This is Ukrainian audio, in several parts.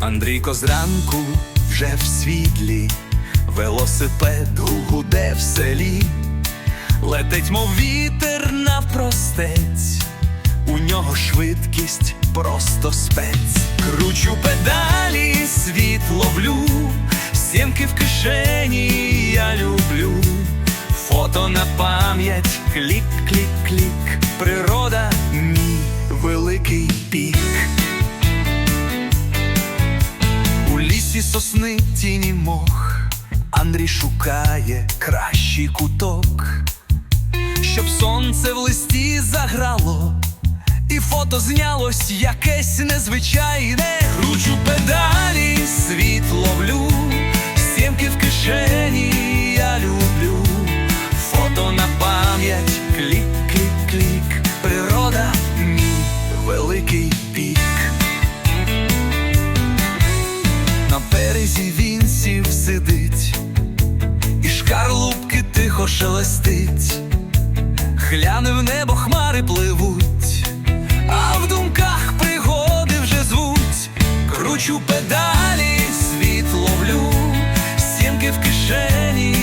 Андрійко зранку вже в світлі, велосипед гуде в селі, летить, мов вітер навпростець, у нього швидкість просто спець. Кручу педалі, світ ловлю, сімки в кишені я люблю. Фото на пам'ять, клік, клік, клік, природа, мій великий пік. Сосни тіні мох, Андрій шукає кращий куток, щоб сонце в листі заграло, і фото знялось якесь незвичайне. Кручу педалі, світ ловлю, Березі він сів сидить, і шкарлупки тихо шелестить, гляне в небо хмари пливуть, а в думках пригоди вже звуть, кручу педалі, світ ловлю, сімки в кишені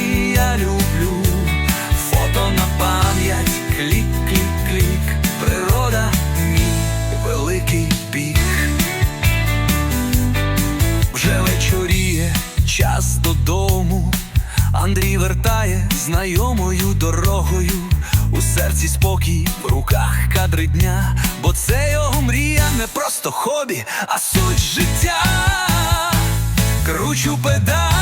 додому. Андрій вертає знайомою дорогою. У серці спокій, в руках кадри дня, бо це його мрія не просто хобі, а суть життя. Кручу педалі.